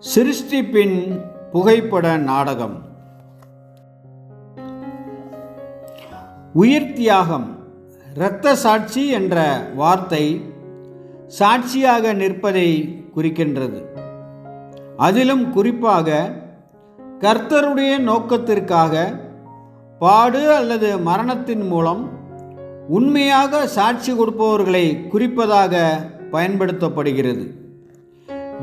சிருஷ்டிப்பின் புகைப்பட நாடகம். உயிர் தியாகம் இரத்த சாட்சி என்ற வார்த்தை சாட்சியாக நிற்பதை குறிக்கின்றது. அதிலும் குறிப்பாக கர்த்தருடைய நோக்கத்திற்காக பாடு அல்லது மரணத்தின் மூலம் உண்மையாக சாட்சி கொடுப்பவர்களை குறிப்பதாக பயன்படுத்தப்படுகிறது.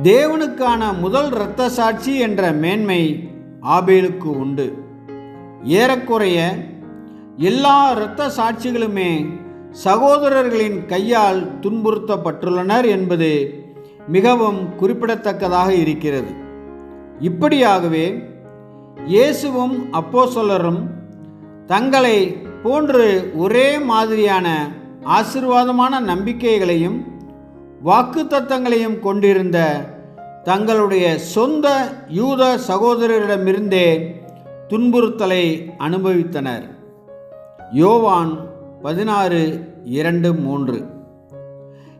தேவனுக்கான முதல் இரத்த சாட்சி என்ற மேன்மை ஆபேலுக்கு உண்டு. ஏறக்குறைய எல்லா இரத்த சாட்சிகளுமே சகோதரர்களின் கையால் துன்புறுத்தப்பட்டுள்ளனர் என்பது மிகவும் குறிப்பிடத்தக்கதாக இருக்கிறது. இப்படியாகவே இயேசுவும் அப்போஸ்தலரும் தங்களை போன்று ஒரே மாதிரியான ஆசிர்வாதமான நம்பிக்கைகளையும் வாக்குத்தத்தங்களையும் கொண்டிருந்த தங்களுடைய சொந்த யூத சகோதரரிடமிருந்தே துன்புறுத்தலை அனுபவித்தனர். யோவான் பதினாறு இரண்டு மூன்று.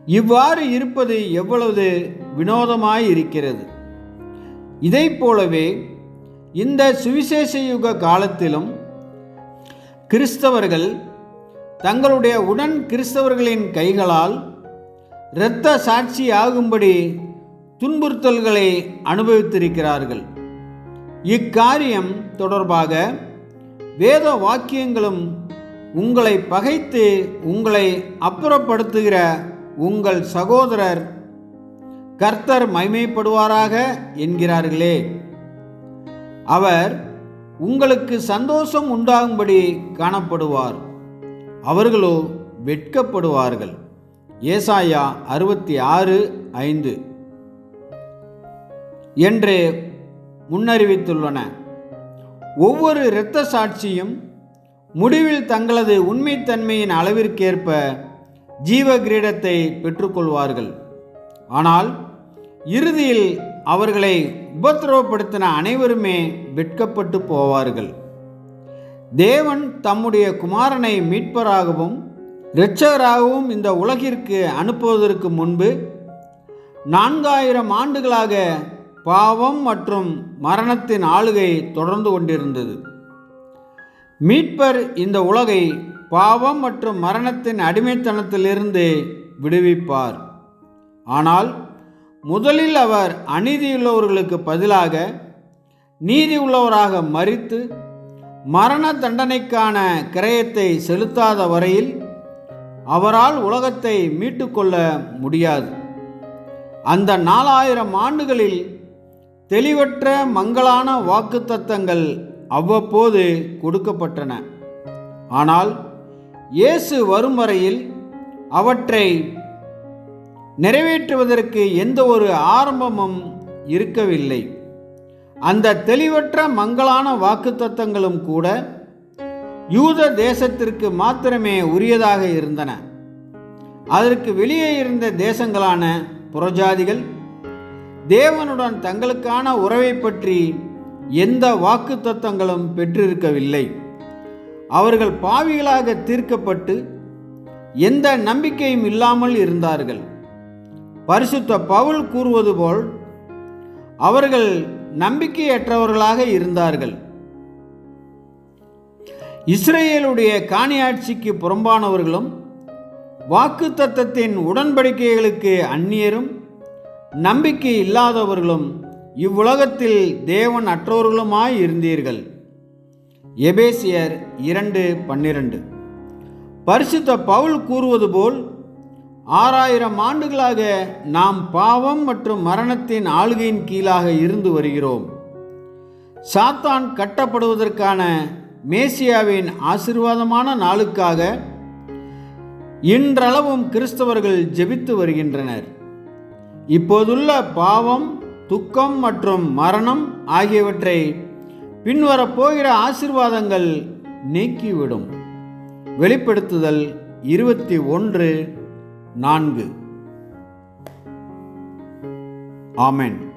இவ்வாறு இருப்பது எவ்வளவு வினோதமாய் இருக்கிறது இதைப் போலவே இந்த சுவிசேஷ யுக காலத்திலும் கிறிஸ்தவர்கள் தங்களுடைய உடன் கிறிஸ்தவர்களின் கைகளால் இரத்த சாட்சி ஆகும்படி துன்புறுத்தல்களை அனுபவித்திருக்கிறார்கள். இக்காரியம் தொடர்பாக வேத வாக்கியங்களும் உங்களை பகைத்து உங்களை அப்புறப்படுத்துகிற உங்கள் சகோதரர் கர்த்தர் மைமைப்படுவாராக என்கிறார்களே. அவர் உங்களுக்கு சந்தோஷம் உண்டாகும்படி காணப்படுவார். அவர்களோ வெட்கப்படுவார்கள். ஏசாயா அறுபத்தி ஆறு ஐந்து. என்று முன்னறிவித்துள்ளன. ஒவ்வொரு இரத்த சாட்சியும் முடிவில் தங்களது உண்மைத்தன்மையின் அளவிற்கேற்ப ஜீவ கிரீடத்தை பெற்றுக்கொள்வார்கள். ஆனால் இறுதியில் அவர்களை உபத்திரவப்படுத்தின அனைவருமே வெட்கப்பட்டு போவார்கள். தேவன் தம்முடைய குமாரனை மீட்பராகவும் இரட்சகராகவும் இந்த உலகிற்கு அனுப்புவதற்கு முன்பு நான்காயிரம் ஆண்டுகளாக பாவம் மற்றும் மரணத்தின் ஆளுகை தொடர்ந்து கொண்டிருந்தது. மீட்பர் இந்த உலகை பாவம் மற்றும் மரணத்தின் அடிமைத்தனத்திலிருந்து விடுவிப்பார். ஆனால் முதலில் அவர் அநீதியுள்ளவர்களுக்கு பதிலாக நீதி உள்ளவராக மறித்து மரண தண்டனைக்கான கிரயத்தை செலுத்தாத வரையில் அவரால் உலகத்தை மீட்டுக்கொள்ள முடியாது. அந்த நாலாயிரம் ஆண்டுகளில் தெளிவற்ற மங்களான வாக்குத்தத்தங்கள் அவ்வப்போது கொடுக்கப்பட்டன. ஆனால் இயேசு வரும் வரையில் அவற்றை நிறைவேற்றுவதற்கு எந்த ஒரு ஆரம்பமும் இருக்கவில்லை. அந்த தெளிவற்ற மங்களான வாக்குத்தத்தங்களும் கூட யூத தேசத்திற்கு மாத்திரமே உரியதாக இருந்தன. அதற்கு வெளியே இருந்த தேசங்களான புறஜாதிகள் தேவனுடன் தங்களுக்கான உறவை பற்றி எந்த வாக்கு தத்தங்களும் பெற்றிருக்கவில்லை. அவர்கள் பாவிகளாக தீர்க்கப்பட்டு எந்த நம்பிக்கையும் இல்லாமல் இருந்தார்கள். பரிசுத்த பவுல் கூறுவது போல் அவர்கள் நம்பிக்கையற்றவர்களாக இருந்தார்கள். இஸ்ரேலுடைய காணியாட்சிக்கு புறம்பானவர்களும் வாக்கு தத்தத்தின் உடன்படிக்கைகளுக்கு அந்நியரும் நம்பிக்கை இல்லாதவர்களும் இவ்வுலகத்தில் தேவன் அற்றோர்களுமாய் இருந்தீர்கள். எபேசியர் இரண்டு பன்னிரண்டு. பரிசுத்த பவுல் கூறுவது போல் ஆறாயிரம் ஆண்டுகளாக நாம் பாவம் மற்றும் மரணத்தின் ஆளுகையின் கீழாக இருந்து வருகிறோம். சாத்தான் கட்டப்படுவதற்கான மேசியாவின் ஆசிர்வாதமான நாளுக்காக இன்றளவும் கிறிஸ்தவர்கள் ஜெபித்து வருகின்றனர். இப்போதுள்ள பாவம் துக்கம் மற்றும் மரணம் ஆகியவற்றை பின்வரப்போகிற ஆசிர்வாதங்கள் நீக்கிவிடும். வெளிப்படுத்துதல் இருபத்தி ஒன்று நான்கு. ஆமென்.